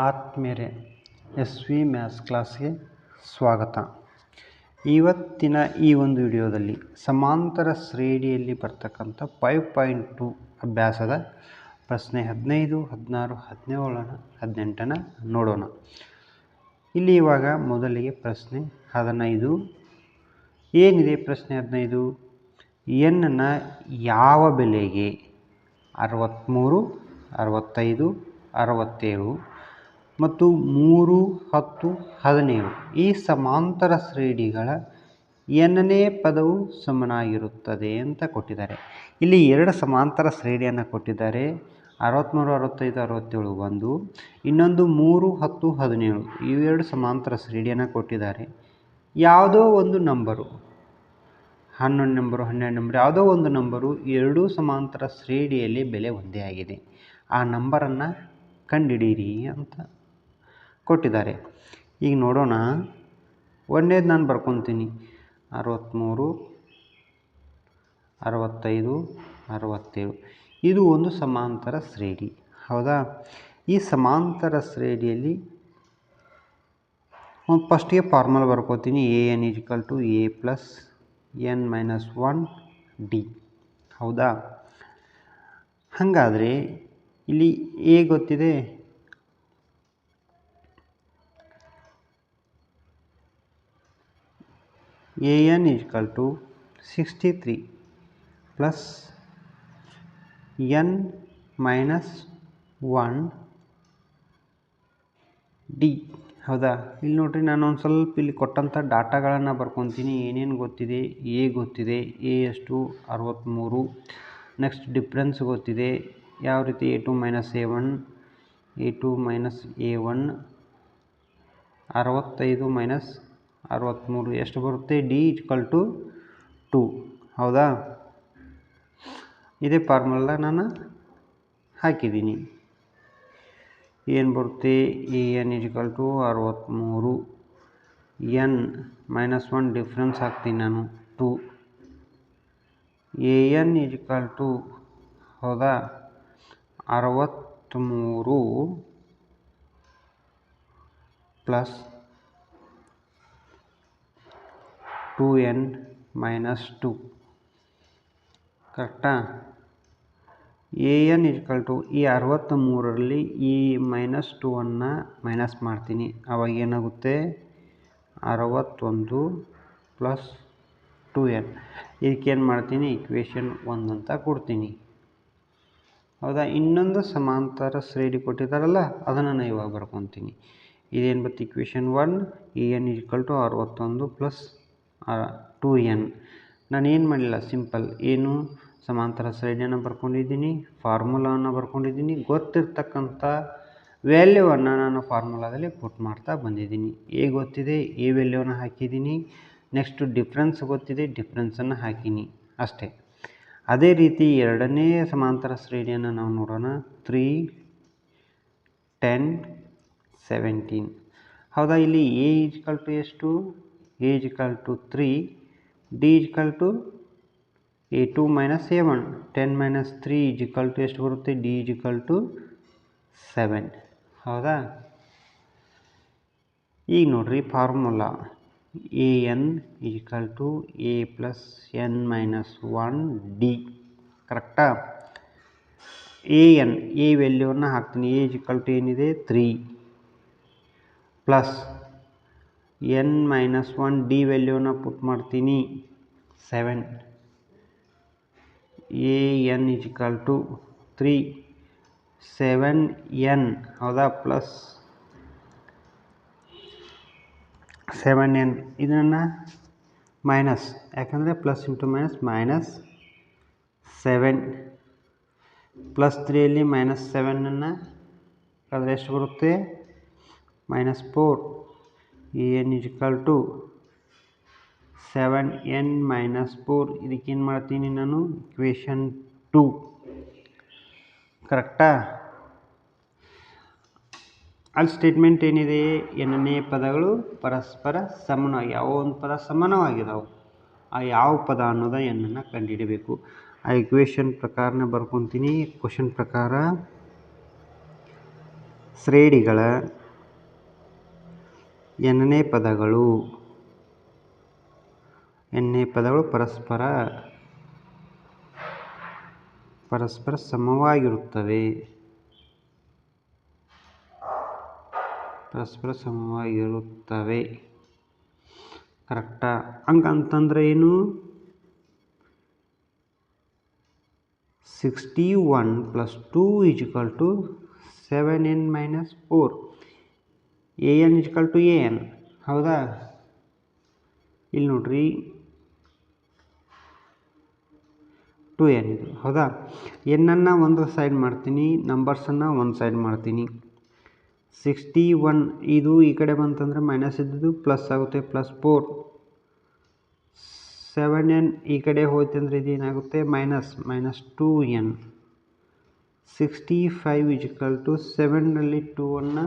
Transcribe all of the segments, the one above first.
ಆತ್ಮೀಯರೇ S V maths ಕ್ಲಾಸ್ಗೆ ಸ್ವಾಗತ. ಇವತ್ತಿನ ಈ ಒಂದು ವಿಡಿಯೋದಲ್ಲಿ ಸಮಾಂತರ ಶ್ರೇಣಿಯಲ್ಲಿ ಬರ್ತಕ್ಕಂಥ ಫೈವ್ ಪಾಯಿಂಟ್ ಟು ಅಭ್ಯಾಸದ ಪ್ರಶ್ನೆ ಹದಿನೈದು, ಹದಿನಾರು, ಹದಿನೇಳನ, ಹದಿನೆಂಟನ ನೋಡೋಣ. ಇಲ್ಲಿ ಇವಾಗ ಮೊದಲಿಗೆ ಪ್ರಶ್ನೆ ಹದಿನೈದು. ಏನಿದೆ ಪ್ರಶ್ನೆ ಹದಿನೈದು? ಎನ್ನ ಯಾವ ಬೆಲೆಗೆ ಅರವತ್ತ್ಮೂರು ಅರವತ್ತೈದು, ಅರವತ್ತೇಳು ಮತ್ತು ಮೂರು, ಹತ್ತು ಹದಿನೇಳು ಈ ಸಮಾಂತರ ಶ್ರೇಣಿಗಳ ಎನ್ನನೇ ಪದವು ಸಮನಾಗಿರುತ್ತದೆ ಅಂತ ಕೊಟ್ಟಿದ್ದಾರೆ. ಇಲ್ಲಿ ಎರಡು ಸಮಾಂತರ ಶ್ರೇಣಿಯನ್ನು ಕೊಟ್ಟಿದ್ದಾರೆ. ಅರವತ್ತ್ಮೂರು ಅರವತ್ತೈದು, ಅರವತ್ತೇಳು ಒಂದು. ಇನ್ನೊಂದು ಮೂರು, ಹತ್ತು, ಹದಿನೇಳು. ಇವೆರಡು ಸಮಾಂತರ ಶ್ರೇಣಿಯನ್ನು ಕೊಟ್ಟಿದ್ದಾರೆ. ಯಾವುದೋ ಒಂದು ನಂಬರು, ಹನ್ನೊಂದು ನಂಬರು, ಹನ್ನೆರಡು ನಂಬರು, ಯಾವುದೋ ಒಂದು ನಂಬರು ಎರಡೂ ಸಮಾಂತರ ಶ್ರೇಣಿಯಲ್ಲಿ ಬೆಲೆ ಒಂದೇ ಆಗಿದೆ. ಆ ನಂಬರನ್ನು ಕಂಡುಹಿಡೀರಿ ಅಂತ ಕೊಟ್ಟಿದ್ದಾರೆ. ಈಗ ನೋಡೋಣ. ಒಂದನೇದು ನಾನು ಬರ್ಕೊತೀನಿ. ಅರವತ್ತ್ಮೂರು ಅರವತ್ತೈದು, ಅರವತ್ತೇಳು. ಇದು ಒಂದು ಸಮಾಂತರ ಶ್ರೇಣಿ. ಹೌದಾ? ಈ ಸಮಾಂತರ ಶ್ರೇಣಿಯಲ್ಲಿ ಫಸ್ಟಿಗೆ formal ಬರ್ಕೋತೀನಿ. A n equal to a plus n minus one d ಹೌದಾ? ಹಾಗಾದರೆ ಇಲ್ಲಿ ಎ ಗೊತ್ತಿದೆ? A n equal to sixty three plus n minus one d ಹೌದಾ? ಇಲ್ಲಿ ನೋಡಿರಿ, ನಾನು ಒಂದು ಸ್ವಲ್ಪ ಇಲ್ಲಿ ಕೊಟ್ಟಂಥ ಡಾಟಾಗಳನ್ನು ಬರ್ಕೊತೀನಿ. ಏನೇನು ಗೊತ್ತಿದೆ? ಎ ಗೊತ್ತಿದೆ. ಎ ಎಷ್ಟು? ಅರವತ್ತ್ಮೂರು ನೆಕ್ಸ್ಟ್ ಡಿಫ್ರೆನ್ಸ್ ಗೊತ್ತಿದೆ. ಯಾವ ರೀತಿ? A two minus a one a two minus a one ಅರವತ್ತೈದು ಮೈನಸ್ ಅರವತ್ತ್ಮೂರು ಎಷ್ಟು ಬರುತ್ತೆ? D equal to two. ಹೌದಾ? ಇದೇ ಫಾರ್ಮುಲಾ ನಾನು ಹಾಕಿದ್ದೀನಿ. ಏನು ಬರುತ್ತೆ? ಎ ಎನ್ ಈಕ್ವಲ್ ಟು ಅರವತ್ತ್ಮೂರು ಎನ್ ಮೈನಸ್ ಒನ್ ಡಿಫ್ರೆನ್ಸ್ ಹಾಕ್ತೀನಿ ನಾನು two. A n equal to, ಹೌದಾ? ಅರವತ್ತ್ಮೂರು plus two n minus two ಕರೆಕ್ಟಾ ಎ ಎನ್ ಇಜ್ಕಲ್ ಟು ಈ ಅರವತ್ತ ಮೂರರಲ್ಲಿ ಈ ಮೈನಸ್ ಟು ಅನ್ನು ಮೈನಸ್ ಮಾಡ್ತೀನಿ. ಅವಾಗ ಏನಾಗುತ್ತೆ? ಅರವತ್ತೊಂದು ಪ್ಲಸ್ ಟು ಎನ್ ಇದಕ್ಕೇನು ಮಾಡ್ತೀನಿ? ಇಕ್ವೇಷನ್ ಒಂದು ಅಂತ ಕೊಡ್ತೀನಿ. ಹೌದಾ? ಇನ್ನೊಂದು ಸಮಾಂತರ ಶ್ರೇಣಿ ಕೊಟ್ಟಿದ್ದಾರಲ್ಲ, ಅದನ್ನು ನಾನು ಇವಾಗ ಬರ್ಕೊತೀನಿ. ಇದೇನು ಬತ್ತು equation one a n equal to ಅರವತ್ತೊಂದು ಪ್ಲಸ್ ಟು ಎನ್ ನಾನು ಏನು ಮಾಡಿಲ್ಲ ಸಿಂಪಲ್ ಏನು? ಸಮಾಂತರ ಶ್ರೇಣಿಯನ್ನು ಬರ್ಕೊಂಡಿದ್ದೀನಿ ಫಾರ್ಮುಲಾವನ್ನು ಬರ್ಕೊಂಡಿದ್ದೀನಿ, ಗೊತ್ತಿರ್ತಕ್ಕಂಥ ವ್ಯಾಲ್ಯೂವನ್ನು ನಾನು ಫಾರ್ಮುಲಾದಲ್ಲಿ ಪುಟ್ ಮಾಡ್ತಾ ಬಂದಿದ್ದೀನಿ. ಎ ಗೊತ್ತಿದೆ ಎ ವ್ಯಾಲ್ಯೂವನ್ನು ಹಾಕಿದ್ದೀನಿ. ನೆಕ್ಸ್ಟು ಡಿಫ್ರೆನ್ಸ್ ಗೊತ್ತಿದೆ ಡಿಫ್ರೆನ್ಸನ್ನು ಹಾಕೀನಿ. ಅಷ್ಟೇ. ಅದೇ ರೀತಿ ಎರಡನೇ ಸಮಾಂತರ ಶ್ರೇಣಿಯನ್ನು ನಾವು ನೋಡೋಣ. ತ್ರೀ ಟೆನ್ ಸೆವೆಂಟೀನ್ ಹೌದಾ? ಇಲ್ಲಿ ಎ ಈಜ್ಕಲ್ ಟು ಎಷ್ಟು? A equal to three d is two a two minus a ten minus three equal to ಎಷ್ಟು ಬರುತ್ತೆ? ಡಿ ಟು ಸೆವೆನ್ ಹೌದಾ? ಈಗ ನೋಡ್ರಿ formula a n equal to a plus n minus one d ಕರೆಕ್ಟಾ a n a ವ್ಯಾಲ್ಯೂವನ್ನು ಹಾಕ್ತೀನಿ. A equal to ಏನಿದೆ? Three plus n minus one d ವ್ಯಾಲ್ಯೂನ put ಮಾಡ್ತೀನಿ. Seven. A n equal to three. Seven n, ಹೌದಾ? Plus seven n. ಇದನ್ನು minus, ಯಾಕಂದರೆ plus into minus minus seven. Plus ತ್ರೀಯಲ್ಲಿ minus ಸೆವೆನನ್ನು ಕಳೆದ್ರೆ ಎಷ್ಟು ಬರುತ್ತೆ? Minus four. N equal to seven n minus four ಇದಕ್ಕೇನು ಮಾಡ್ತೀನಿ ನಾನು? ಇಕ್ವೇಷನ್ ಟು ಕರೆಕ್ಟಾ ಅಲ್ಲಿ ಸ್ಟೇಟ್ಮೆಂಟ್ ಏನಿದೆ? ಎನ್ನನೇ ಪದಗಳು ಪರಸ್ಪರ ಸಮಾನವಾಗಿ, ಯಾವ ಒಂದು ಪದ ಸಮಾನವಾಗಿದ್ದಾವೆ ಆ ಯಾವ ಪದ ಅನ್ನೋದ ಎನ್ನನ್ನು ಕಂಡುಹಿಡಬೇಕು. ಆ ಇಕ್ವೇಷನ್ ಪ್ರಕಾರನ ಬರ್ಕೊತೀನಿ. ಕ್ವಶನ್ ಪ್ರಕಾರ, ಶ್ರೇಣಿಗಳ ಎನ್ನೇ ಪದಗಳು? ಎನ್ನೇ ಪದಗಳು ಪರಸ್ಪರ ಪರಸ್ಪರ ಸಮವಾಗಿರುತ್ತವೆ. ಪರಸ್ಪರ ಸಮವಾಗಿರುತ್ತವೆ. ಕರೆಕ್ಟಾ? ಹಂಗಂತಂದ್ರೆ ಏನು? Sixty one plus two equal to seven n minus four. A n equal to a n ಹೌದಾ? ಇಲ್ಲಿ ನೋಡ್ರಿ. ಟು ಎನ್ ಇದು. ಹೌದಾ? ಎನ್ನನ್ನು ಒಂದು ಸೈಡ್ ಮಾಡ್ತೀನಿ ನಂಬರ್ಸನ್ನು ಒಂದು ಸೈಡ್ ಮಾಡ್ತೀನಿ. ಸಿಕ್ಸ್ಟಿ ಒನ್ ಇದು ಈ ಕಡೆ ಬಂತಂದರೆ ಮೈನಸ್ ಇದ್ದಿದ್ದು ಪ್ಲಸ್ ಆಗುತ್ತೆ plus four seven N E ಕಡೆ ಹೋಯ್ತು ಅಂದರೆ ಇದೇನಾಗುತ್ತೆ? Minus minus two n sixty five equal to ಸೆವೆನ್ನಲ್ಲಿ two ಅನ್ನು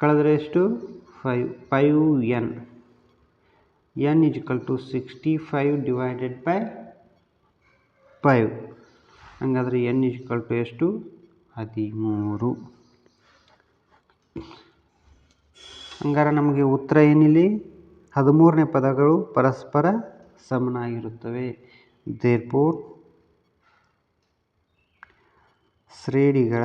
ಕಳೆದ್ರೆ ಎಷ್ಟು? Five five n. N equal to sixty five divided by five. ಹಂಗಾದ್ರೆ ಎನ್ ಇಜಿಕಲ್ ಟು ಎಷ್ಟು? ಹದಿಮೂರು. ಹಂಗಾರೆ ನಮಗೆ ಉತ್ತರ ಏನಿಲ್ಲಿ? ಹದಿಮೂರನೇ ಪದಗಳು ಪರಸ್ಪರ ಸಮನಾಗಿರುತ್ತವೆ. ದೇರ್ಪೋರ್ ಶ್ರೇಣಿಗಳ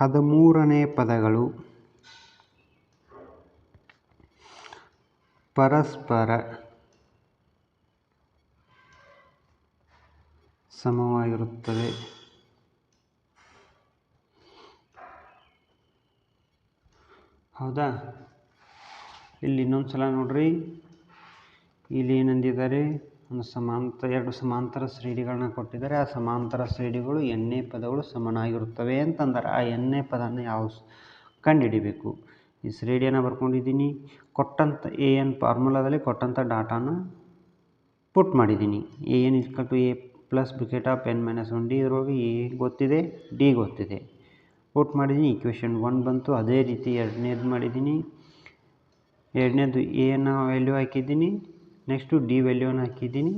ಹದಿಮೂರನೇ ಪದಗಳು. ಪರಸ್ಪರ ಸಮವಾಗಿರುತ್ತವೆ ಹೌದಾ? ಇಲ್ಲಿ ಇನ್ನೊಂದು ಸಲ ನೋಡ್ರಿ. ಇಲ್ಲಿ ಏನಂದಿದ್ದಾರೆ? ಸಮಾಂತ ಎರಡು ಸಮಾಂತರ ಶ್ರೇಣಿಗಳನ್ನ ಕೊಟ್ಟಿದ್ದಾರೆ. ಆ ಸಮಾಂತರ ಶ್ರೇಣಿಗಳು ಎಣ್ಣೆ ಪದಗಳು ಸಮನಾಗಿರುತ್ತವೆ ಅಂತಂದರೆ ಆ ಎಣ್ಣೆ ಪದನ ಯಾವ ಕಂಡುಹಿಡಿಬೇಕು? ಈ ಶ್ರೇಣಿಯನ್ನು ಬರ್ಕೊಂಡಿದ್ದೀನಿ. ಕೊಟ್ಟಂಥ ಎ ಎನ್ ಫಾರ್ಮುಲಾದಲ್ಲಿ ಕೊಟ್ಟಂಥ ಡಾಟಾನ ಪುಟ್ ಮಾಡಿದ್ದೀನಿ. A n equal to a plus bracket of n minus one d ಇದ್ರೊಳಗೆ ಎ ಗೊತ್ತಿದೆ, ಡಿ ಗೊತ್ತಿದೆ. ಪುಟ್ ಮಾಡಿದ್ದೀನಿ ಇಕ್ವೇಷನ್ ಒನ್ ಬಂತು, ಅದೇ ರೀತಿ ಎರಡನೇದು ಮಾಡಿದ್ದೀನಿ. ಎರಡನೇದು ಎನ ವ್ಯಾಲ್ಯೂ ಹಾಕಿದ್ದೀನಿ. ನೆಕ್ಸ್ಟು ಡಿ ವ್ಯಾಲ್ಯೂನ ಹಾಕಿದ್ದೀನಿ.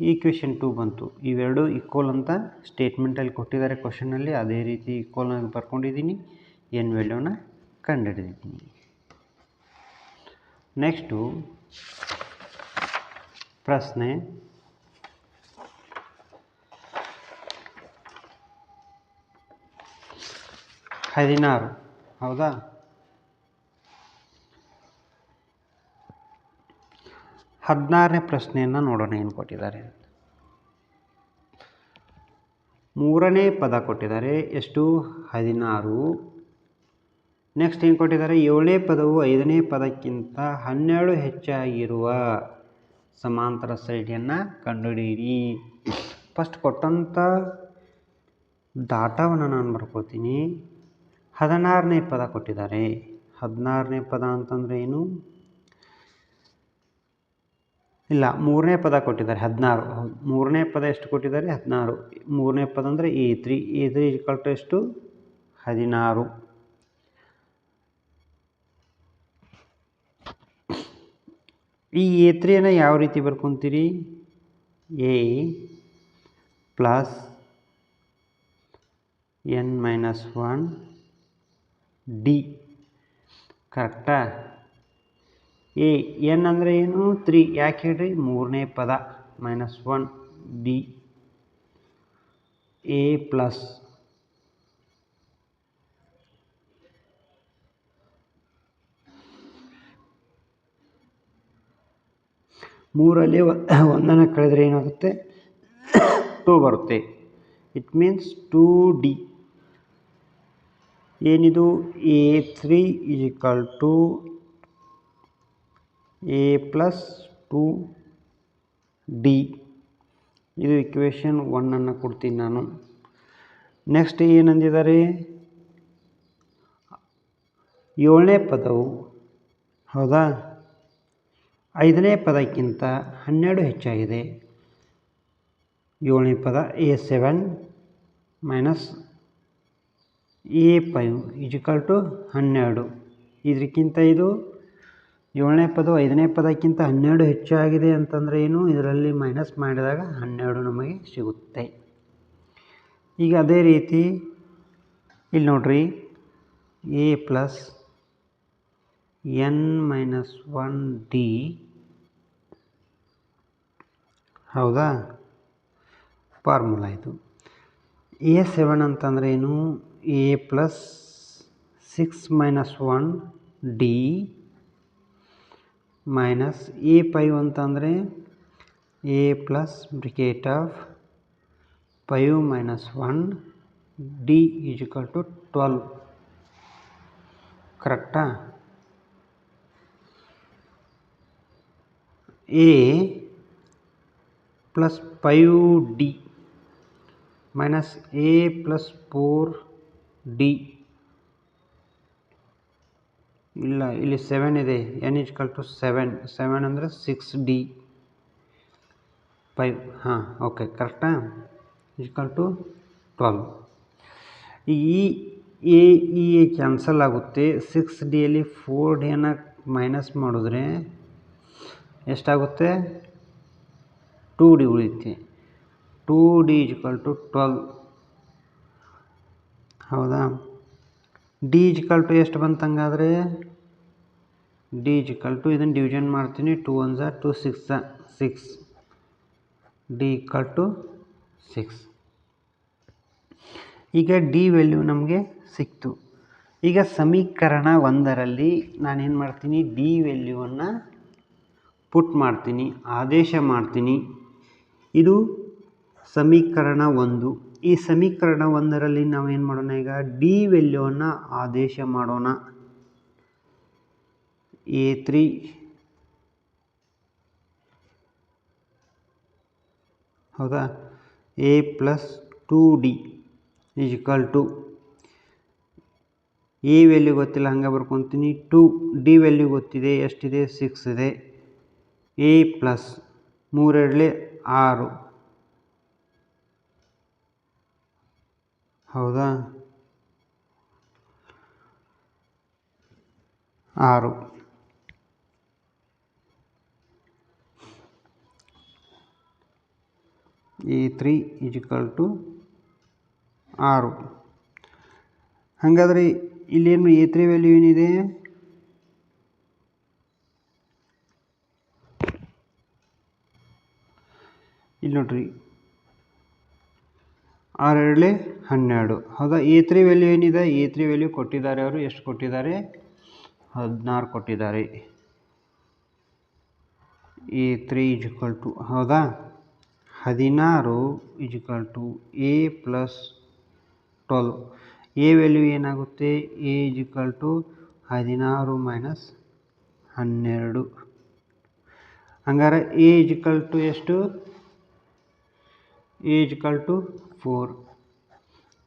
ಈಕ್ವೇಷನ್ ಟು ಬಂತು. ಇವೆರಡು ಈಕ್ವಲ್ ಅಂತ ಸ್ಟೇಟ್ಮೆಂಟಲ್ಲಿ ಕೊಟ್ಟಿದ್ದಾರೆ ಕ್ವಶನಲ್ಲಿ. ಅದೇ ರೀತಿ ಈಕ್ವಲ್ ಆಗಿ ಬರ್ಕೊಂಡಿದ್ದೀನಿ. ಎನ್ ವ್ಯಾಲ್ಯೂನ ಕಂಡುಹಿಡಿದಿದ್ದೀನಿ. ನೆಕ್ಸ್ಟು ಪ್ರಶ್ನೆ. ಹದಿನಾರು. ಹೌದಾ? ಹದಿನಾರನೇ ಪ್ರಶ್ನೆಯನ್ನು ನೋಡೋಣ ಏನು ಕೊಟ್ಟಿದ್ದಾರೆ ಮೂರನೇ ಪದ ಕೊಟ್ಟಿದ್ದಾರೆ, ಎಷ್ಟು? ಹದಿನಾರು. ನೆಕ್ಸ್ಟ್ ಏನು ಕೊಟ್ಟಿದ್ದಾರೆ? ಏಳನೇ ಪದವು ಐದನೇ ಪದಕ್ಕಿಂತ ಹನ್ನೆರಡು ಹೆಚ್ಚಾಗಿರುವ ಸಮಾಂತರ ಸೈಡಿಯನ್ನು ಕಂಡುಹಿಡಿಯಿರಿ. ಫಸ್ಟ್ ಕೊಟ್ಟಂಥ ಡಾಟಾವನ್ನು ನಾನು ಬರ್ಕೋತೀನಿ. ಹದಿನಾರನೇ ಪದ ಕೊಟ್ಟಿದ್ದಾರೆ. ಹದಿನಾರನೇ ಪದ ಅಂತಂದರೆ ಏನು? ಇಲ್ಲ, ಮೂರನೇ ಪದ ಕೊಟ್ಟಿದ್ದಾರೆ, ಹದಿನಾರು. ಹೌದು ಮೂರನೇ ಪದ ಎಷ್ಟು ಕೊಟ್ಟಿದ್ದಾರೆ? ಹದಿನಾರು. ಮೂರನೇ ಪದ ಅಂದರೆ a three a three equal to ಎಷ್ಟು? ಹದಿನಾರು. ಈ ಎ ತ್ರೀಯನ್ನು ಯಾವ ರೀತಿ ಬರ್ಕೊತೀರಿ? A plus n minus one d. ಕರೆಕ್ಟಾ? ಎ ಎನ್ ಅಂದರೆ ಏನು? ತ್ರೀ ಯಾಕೆ ಹೇಳ್ರಿ? ಮೂರನೇ ಪದ minus one d a plus ಮೂರಲ್ಲಿ ಒಂದನ್ನು ಕಳೆದರೆ ಏನಾಗುತ್ತೆ? ಟೂ ಬರುತ್ತೆ. ಇಟ್ ಮೀನ್ಸ್ ಟೂ ಡಿ ಏನಿದು? A three equal to a plus two d ಇದು ಇಕ್ವೇಷನ್ ಒನ್ನನ್ನು ಕೊಡ್ತೀನಿ ನಾನು. ನೆಕ್ಸ್ಟ್ ಏನಂದಿದ್ದಾರೆ? ಏಳನೇ ಪದವು. ಹೌದಾ? ಐದನೇ ಪದಕ್ಕಿಂತ ಹನ್ನೆರಡು ಹೆಚ್ಚಾಗಿದೆ. ಏಳನೇ ಪದ a seven minus a five equal to ಹನ್ನೆರಡು. ಇದಕ್ಕಿಂತ ಇದು? ಏಳನೇ ಪದವು ಐದನೇ ಪದಕ್ಕಿಂತ ಹನ್ನೆರಡು ಹೆಚ್ಚಾಗಿದೆ ಅಂತಂದರೆ ಏನು? ಇದರಲ್ಲಿ ಮೈನಸ್ ಮಾಡಿದಾಗ ಹನ್ನೆರಡು ನಮಗೆ ಸಿಗುತ್ತೆ. ಈಗ ಅದೇ ರೀತಿ, ಇಲ್ಲಿ ನೋಡ್ರಿ a plus n minus one d ಹೌದಾ? ಫಾರ್ಮುಲಾ ಇದು. ಎ ಸೆವೆನ್ ಅಂತಂದ್ರೆ ಏನು? A plus six minus one d minus a five ಅಂತಂದರೆ a plus bracket of five minus one d equal to twelve ಕರೆಕ್ಟಾ a plus five d minus a plus four d ಇಲ್ಲ, ಇಲ್ಲಿ seven ಇದೆ. N equal to seven seven ಅಂದರೆ six d five ಹಾಂ okay ಕರೆಕ್ಟಾ equal to twelve ಈ a E A cancel ಆಗುತ್ತೆ six ಡಿಯಲ್ಲಿ ಫೋರ್ ಡಿಯನ್ನು ಮೈನಸ್ ಮಾಡಿದ್ರೆ ಎಷ್ಟಾಗುತ್ತೆ? ಟೂ ಡಿ ಉಳಿಯುತ್ತೆ. Two d equal to twelve ಹೌದಾ? ಡಿ ಇಜ್ಕಲ್ ಟು ಎಷ್ಟು ಬಂತಂಗಾದರೆ? ಡಿ ಇಜ್ಕಲ್ ಟು ಇದನ್ನು ಡಿವಿಷನ್ ಮಾಡ್ತೀನಿ. Two one Jha two six six d equal to six ಈಗ ಡಿ ವ್ಯಾಲ್ಯೂ ನಮಗೆ ಸಿಕ್ತು. ಈಗ ಸಮೀಕರಣ ಒಂದರಲ್ಲಿ ನಾನೇನು ಮಾಡ್ತೀನಿ? ಡಿ ವ್ಯಾಲ್ಯೂವನ್ನು ಪುಟ್ ಮಾಡ್ತೀನಿ. ಆದೇಶ ಮಾಡ್ತೀನಿ. ಇದು ಸಮೀಕರಣ ಒಂದು. ಈ ಸಮೀಕರಣ ಒಂದರಲ್ಲಿ ನಾವು ಏನು ಮಾಡೋಣ ಈಗ? ಡಿ ವ್ಯಾಲ್ಯೂವನ್ನು ಆದೇಶ ಮಾಡೋಣ. A three. ಹೌದಾ? A plus two d equal to a value ಗೊತ್ತಿಲ್ಲ, ಹಂಗೆ ಬರ್ಕೊತೀನಿ. ಟೂ ಡಿ ವ್ಯಾಲ್ಯೂ ಗೊತ್ತಿದೆ, ಎಷ್ಟಿದೆ? ಸಿಕ್ಸ್ ಇದೆ. ಎ ಪ್ಲಸ್ ಮೂರೆರಡಲೆ ಆರು. ಹೌದಾ? ಆರು. ಎ ತ್ರೀ ಇಜಿಕಲ್ ಟು ಆರು ಹಾಗಾದರೆ ಇಲ್ಲೇನು ಎ ತ್ರೀ ವ್ಯಾಲ್ಯೂ ಏನಿದೆ? ಇಲ್ಲಿ ನೋಡ್ರಿ. ಆರೆರಡಲೆ ಹನ್ನೆರಡು. ಹೌದಾ? ಎ ತ್ರೀ ವ್ಯಾಲ್ಯೂ ಏನಿದೆ? ಎ ತ್ರೀ ವ್ಯಾಲ್ಯೂ ಕೊಟ್ಟಿದ್ದಾರೆ ಅವರು. ಎಷ್ಟು ಕೊಟ್ಟಿದ್ದಾರೆ? ಹದಿನಾರು ಕೊಟ್ಟಿದ್ದಾರೆ. ಎ ತ್ರೀ ಇಜಿಕಲ್ ಟು ಹೌದಾ? ಹದಿನಾರು equal to a plus twelve a value ಏನಾಗುತ್ತೆ? ಎ ಇಜಿಕಲ್ ಟು ಹದಿನಾರು ಮೈನಸ್ ಹನ್ನೆರಡು. ಹಂಗಾರೆ ಎ ಇಜಿಕಲ್ ಟು ಎಷ್ಟು? ಎ ಇಜಿಕಲ್ ಟು ಫೋರ್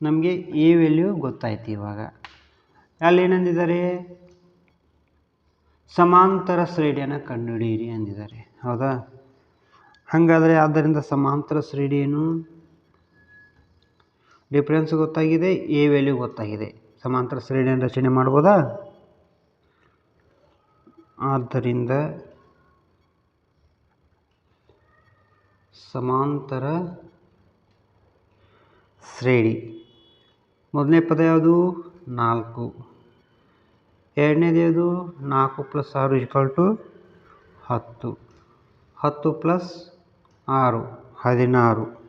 ನಮಗೆ ಎ ವ್ಯಾಲ್ಯೂ ಗೊತ್ತಾಯ್ತು ಇವಾಗ. ಅಲ್ಲಿ ಏನಂದಿದ್ದಾರೆ? ಸಮಾಂತರ ಶ್ರೇಣಿಯನ್ನು ಕಂಡುಹಿಡಿಯಿರಿ ಅಂದಿದ್ದಾರೆ. ಹೌದಾ? ಹಾಗಾದರೆ ಆದ್ದರಿಂದ ಸಮಾಂತರ ಶ್ರೇಣಿಯನ್ನು ಡಿಫ್ರೆನ್ಸ್ ಗೊತ್ತಾಗಿದೆ ಎ ವ್ಯಾಲ್ಯೂ ಗೊತ್ತಾಗಿದೆ. ಸಮಾಂತರ ಶ್ರೇಣಿಯನ್ನು ರಚನೆ ಮಾಡ್ಬೋದಾ? ಆದ್ದರಿಂದ ಸಮಾಂತರ ಶ್ರೇಣಿ. ಮೊದಲನೇ ಪದ ಯಾವುದು? ನಾಲ್ಕು. ಎರಡನೇದು ಯಾವುದು? ನಾಲ್ಕು ಪ್ಲಸ್ ಆರು ಇಕ್ವಲ್ ಟು ಹತ್ತು. ಹತ್ತು ಪ್ಲಸ್ ಆರು, ಹದಿನಾರು.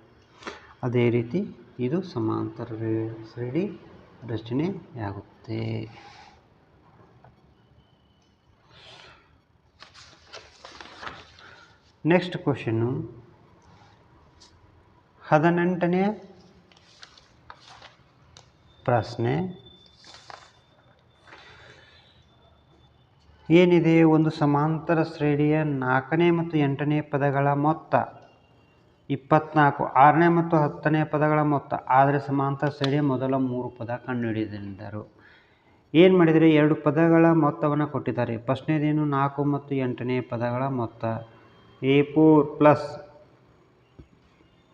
ಅದೇ ರೀತಿ ಇದು ಸಮಾಂತರ ಶ್ರೇಣಿ ರಚನೆಯಾಗುತ್ತೆ. ನೆಕ್ಸ್ಟ್ ಕ್ವಶನ್ನು ಹದಿನೆಂಟನೇ ಪ್ರಶ್ನೆ. ಏನಿದೆ ಒಂದು ಸಮಾಂತರ ಶ್ರೇಣಿಯ ನಾಲ್ಕನೇ ಮತ್ತು ಎಂಟನೇ ಪದಗಳ ಮೊತ್ತ? ಇಪ್ಪತ್ನಾಲ್ಕು, ಆರನೇ ಮತ್ತು ಹತ್ತನೇ ಪದಗಳ ಮೊತ್ತ. ಆದರೆ ಸಮಾಂತರ ಶ್ರೇಣಿಯ ಮೊದಲ ಮೂರು ಪದ ಕಂಡುಹಿಡಿದಿದ್ದರು ಏನು ಮಾಡಿದರೆ, ಎರಡು ಪದಗಳ ಮೊತ್ತವನ್ನು ಕೊಟ್ಟಿದ್ದಾರೆ. ಫಸ್ಟ್ನೇದೇನು, ನಾಲ್ಕು ಮತ್ತು ಎಂಟನೇ ಪದಗಳ ಮೊತ್ತ. A four plus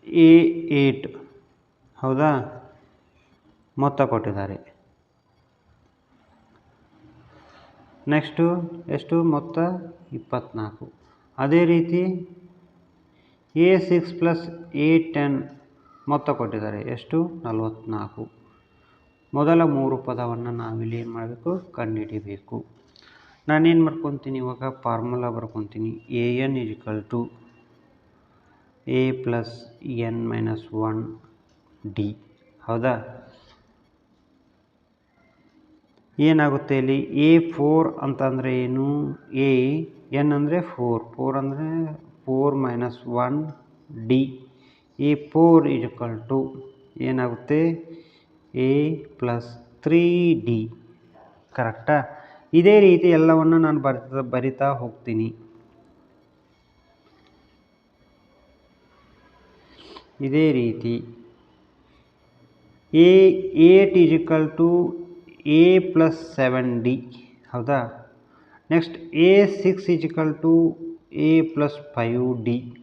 a eight. ಹೌದಾ? ಮೊತ್ತ ಕೊಟ್ಟಿದ್ದಾರೆ. ನೆಕ್ಸ್ಟು, ಎಷ್ಟು? ಮೊತ್ತ ಇಪ್ಪತ್ತ್ನಾಲ್ಕು ಅದೇ ರೀತಿ a six plus a ten ಮೊತ್ತ ಕೊಟ್ಟಿದ್ದಾರೆ. ಎಷ್ಟು? ನಲವತ್ತ್ನಾಲ್ಕು ಮೊದಲ ಮೂರು ಪದವನ್ನು ನಾವಿಲ್ಲಿ ಏನು ಮಾಡಬೇಕು? ಕಂಡುಹಿಡಿಬೇಕು. ನಾನೇನು ಮಾಡ್ಕೊತೀನಿ? ಇವಾಗ formula ಬರ್ಕೊತೀನಿ. A n equal to a plus n minus one d ಹೌದಾ? ಏನಾಗುತ್ತೆ ಇಲ್ಲಿ? ಎ ಫೋರ್ ಅಂತಂದರೆ ಏನು? ಎ ಎನ್ ಅಂದರೆ ಫೋರ್ ಫೋರ್ ಅಂದರೆ four minus one d a four equal to ಏನಾಗುತ್ತೆ? ಎ ಪ್ಲಸ್ ತ್ರೀ ಡಿ ಕರೆಕ್ಟಾ ಇದೇ ರೀತಿ ಎಲ್ಲವನ್ನು ನಾನು ಬರಿತಾ ಬರಿತಾ ಹೋಗ್ತೀನಿ. ಇದೇ ರೀತಿ. A eight equal to a plus seven d ಹೌದಾ? Next a six equal to a plus five d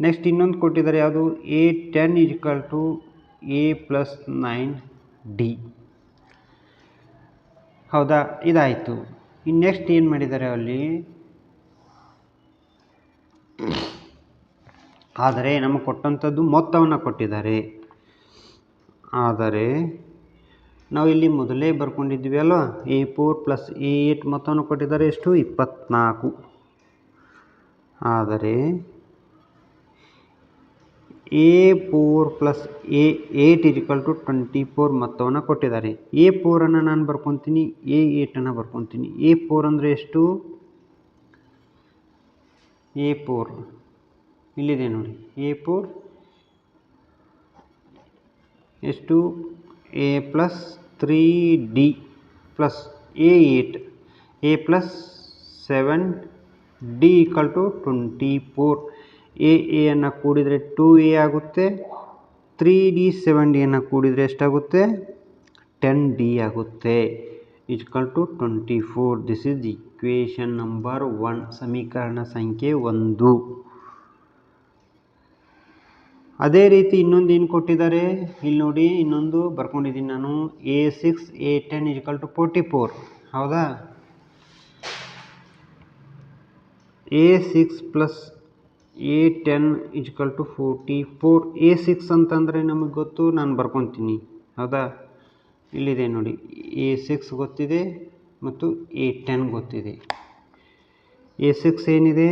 next ಇನ್ನೊಂದು ಕೊಟ್ಟಿದ್ದಾರೆ, ಯಾವುದು? A ten equal to a plus nine d ಹೌದಾ? ಇದಾಯಿತು. ಇನ್ನು ನೆಕ್ಸ್ಟ್ ಏನು ಮಾಡಿದ್ದಾರೆ ಅಲ್ಲಿ? ಆದರೆ, ನಮಗೆ ಕೊಟ್ಟಂಥದ್ದು ಮೊತ್ತವನ್ನು ಕೊಟ್ಟಿದ್ದಾರೆ. ಆದರೆ ನಾವು ಇಲ್ಲಿ ಮೊದಲೇ ಬರ್ಕೊಂಡಿದ್ವಿ ಅಲ್ವಾ? A four plus A eight ಮೊತ್ತವನ್ನು ಕೊಟ್ಟಿದ್ದಾರೆ. ಎಷ್ಟು? ಇಪ್ಪತ್ತ್ನಾಲ್ಕು ಆದರೆ A four plus A eight equal to twenty four ಮೊತ್ತವನ್ನು ಕೊಟ್ಟಿದ್ದಾರೆ. ಎ ಫೋರನ್ನು ನಾನು ಬರ್ಕೊತೀನಿ. ಎ ಏಟನ್ನು ಬರ್ಕೊತೀನಿ. ಎ ಫೋರ್ ಅಂದರೆ ಎಷ್ಟು? ಎ ಫೋರ್ ಇಲ್ಲಿದೆ ನೋಡಿ. ಎ ಫೋರ್ ಎಷ್ಟು? A plus three d plus a eight a plus seven d equal to twenty four a ಎಯನ್ನು ಕೂಡಿದರೆ ಟೂ ಎ ಆಗುತ್ತೆ. ತ್ರೀ ಡಿ ಸೆವೆನ್ ಡಿಯನ್ನು ಕೂಡಿದರೆ ಎಷ್ಟಾಗುತ್ತೆ? ಟೆನ್ ಡಿ ಆಗುತ್ತೆ. Equal to twenty four this is equation number one ಸಮೀಕರಣ ಸಂಖ್ಯೆ ಒಂದು. ಅದೇ ರೀತಿ ಇನ್ನೊಂದು ಏನು ಕೊಟ್ಟಿದ್ದಾರೆ? ಇಲ್ಲಿ ನೋಡಿ, ಇನ್ನೊಂದು ಬರ್ಕೊಂಡಿದ್ದೀನಿ ನಾನು. A six a ten equal to forty four ಹೌದಾ? A six plus a ten equal to forty four a six ಅಂತಂದರೆ ನಮಗೆ ಗೊತ್ತು, ನಾನು ಬರ್ಕೊತೀನಿ. ಹೌದಾ? ಇಲ್ಲಿದೆ ನೋಡಿ. ಎ ಸಿಕ್ಸ್ ಗೊತ್ತಿದೆ ಮತ್ತು ಎ ಟೆನ್ ಗೊತ್ತಿದೆ. ಎ ಸಿಕ್ಸ್ ಏನಿದೆ?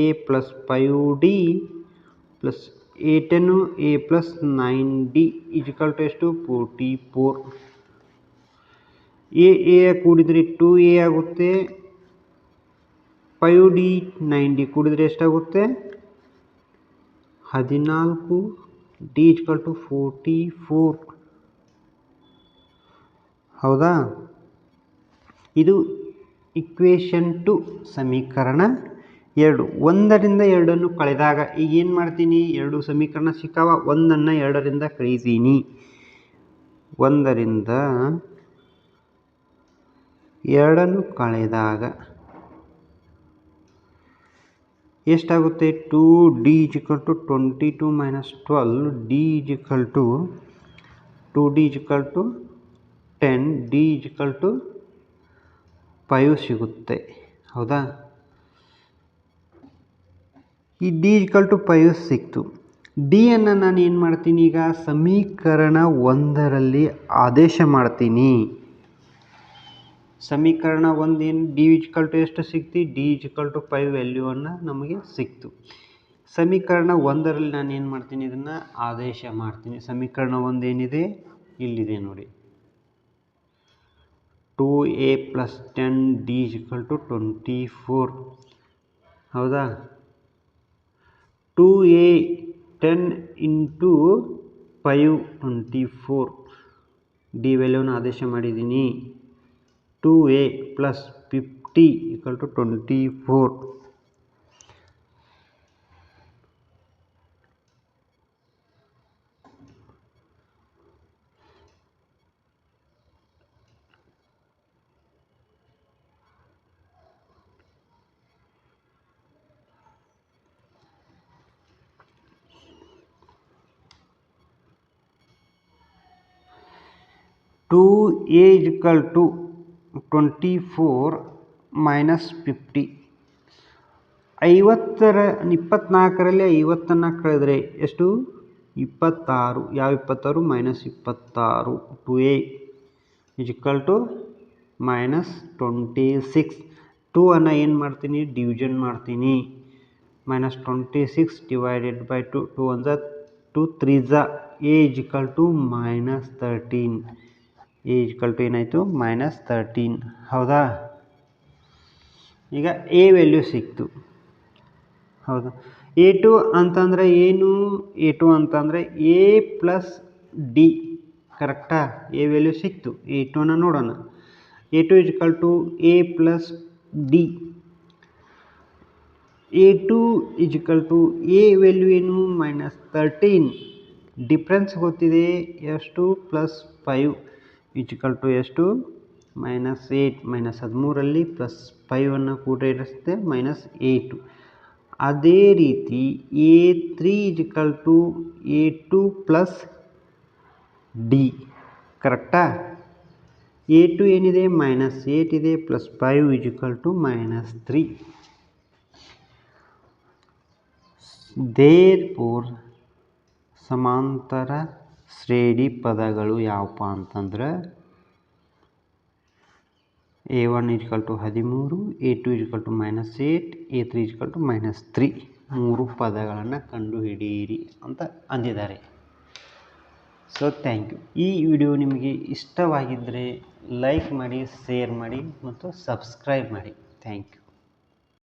A plus five d plus a ten a plus nine d equal to ಎಷ್ಟು ಫೋರ್ಟಿ ಫೋರ್ ಎ ಎ ಕೂಡಿದರೆ ಟು ಎ ಆಗುತ್ತೆ. ಫೈವ್ ಡಿ ನೈನ್ ಡಿ ಕೂಡಿದರೆ ಎಷ್ಟಾಗುತ್ತೆ? ಹದಿನಾಲ್ಕು. D equal to forty four ಹೌದಾ? ಇದು ಇಕ್ವೇಷನ್ ಟು ಸಮೀಕರಣ ಎರಡು. ಒಂದರಿಂದ ಎರಡನ್ನು ಕಳೆದಾಗ ಈಗ ಏನು ಮಾಡ್ತೀನಿ? ಎರಡು ಸಮೀಕರಣ ಸಿಕ್ಕಾವ? ಒಂದನ್ನು ಎರಡರಿಂದ ಕಳೀತೀನಿ ಒಂದರಿಂದ ಎರಡನ್ನು ಕಳೆದಾಗ ಎಷ್ಟಾಗುತ್ತೆ? Two d equal to twenty two minus twelve d equal to two d equal to ten d equal to five ಸಿಗುತ್ತೆ. ಹೌದಾ? ಈ ಡಿ ಈಕ್ವಲ್ ಟು ಫೈವ್ ಸಿಕ್ತು ಡಿಯನ್ನು ನಾನು ಏನು ಮಾಡ್ತೀನಿ ಈಗ? ಸಮೀಕರಣ ಒಂದರಲ್ಲಿ ಆದೇಶ ಮಾಡ್ತೀನಿ. ಸಮೀಕರಣ ಒಂದು ಏನು? ಡಿ ಈಕ್ವಲ್ ಟು ಎಷ್ಟು ಸಿಕ್ತಿ? ಡಿ ಈಕ್ವಲ್ ಟು ಫೈವ್ ವ್ಯಾಲ್ಯೂವನ್ನು ನಮಗೆ ಸಿಕ್ತು. ಸಮೀಕರಣ ಒಂದರಲ್ಲಿ ನಾನು ಏನು ಮಾಡ್ತೀನಿ? ಇದನ್ನು ಆದೇಶ ಮಾಡ್ತೀನಿ. ಸಮೀಕರಣ ಒಂದು ಏನಿದೆ? ಇಲ್ಲಿದೆ ನೋಡಿ. Two a plus ten d equal to twenty four. ಹೌದಾ? Two a ten into five twenty four. D ವ್ಯಾಲ್ಯೂನ ಆದೇಶ ಮಾಡಿದ್ದೀನಿ. Two a plus fifty equal to twenty four. Two a equal to twenty four minus fifty. ಐವತ್ತರ, ಇಪ್ಪತ್ನಾಲ್ಕರಲ್ಲಿ ಐವತ್ತನ್ನು ಕಳೆದರೆ ಎಷ್ಟು? ಇಪ್ಪತ್ತಾರು. ಯಾವ ಇಪ್ಪತ್ತಾರು? ಮೈನಸ್ ಇಪ್ಪತ್ತಾರು. Two a equal to minus twenty six. Two ಅನ್ನು ಏನು ಮಾಡ್ತೀನಿ? ಡಿವಿಷನ್ ಮಾಡ್ತೀನಿ. Minus twenty six divided by two. Two one two three ಝ a equal to minus thirteen a equal to ಏನಾಯಿತು? ಮೈನಸ್ ತರ್ಟೀನ್ ಹೌದಾ? ಈಗ ಎ ವ್ಯಾಲ್ಯೂ ಸಿಕ್ತು. ಹೌದು. A two ಅಂತಂದರೆ ಏನು? ಎ ಟು ಅಂತಂದರೆ ಎ ಪ್ಲಸ್ ಡಿ ಕರೆಕ್ಟಾ ಎ ವ್ಯಾಲ್ಯೂ ಸಿಕ್ತು. ಎ ಟುನ ನೋಡೋಣ. A two equal to a plus d a two equal to a value ಏನು? ಮೈನಸ್ ತರ್ಟೀನ್ ಡಿಫ್ರೆನ್ಸ್ ಗೊತ್ತಿದೆ? ಎಷ್ಟು ಪ್ಲಸ್ ಫೈವ್ ಇಜ್ಕಲ್ ಟು ಎಷ್ಟು ಮೈನಸ್ ಏಯ್ಟ್ ಮೈನಸ್ ಹದಿಮೂರಲ್ಲಿ ಪ್ಲಸ್ ಫೈವನ್ನು ಕೂಡ ಇರಿಸುತ್ತೆ ಮೈನಸ್ ಏಯ್ಟು ಅದೇ ರೀತಿ a three equal to a two plus d ಕರೆಕ್ಟಾ ಎ ಟು ಏನಿದೆ? ಮೈನಸ್ ಏಯ್ಟ್ ಇದೆ plus five equal to minus three therefore ಸಮಾಂತರ ಶ್ರೇಣಿ ಪದಗಳು ಯಾವಪ್ಪ ಅಂತಂದ್ರೆ ಎ ಒನ್ ಇಜ್ಕಲ್ ಟು ಹದಿಮೂರು a two equal to minus eight a three equal to minus three ಮೂರು ಪದಗಳನ್ನು ಕಂಡುಹಿಡಿಯಿರಿ ಅಂತ ಅಂದಿದ್ದಾರೆ. ಸೊ ಥ್ಯಾಂಕ್ ಯು ಈ ವಿಡಿಯೋ ನಿಮಗೆ ಇಷ್ಟವಾಗಿದ್ದರೆ ಲೈಕ್ ಮಾಡಿ ಶೇರ್ ಮಾಡಿ ಮತ್ತು ಸಬ್ಸ್ಕ್ರೈಬ್ ಮಾಡಿ. Thank you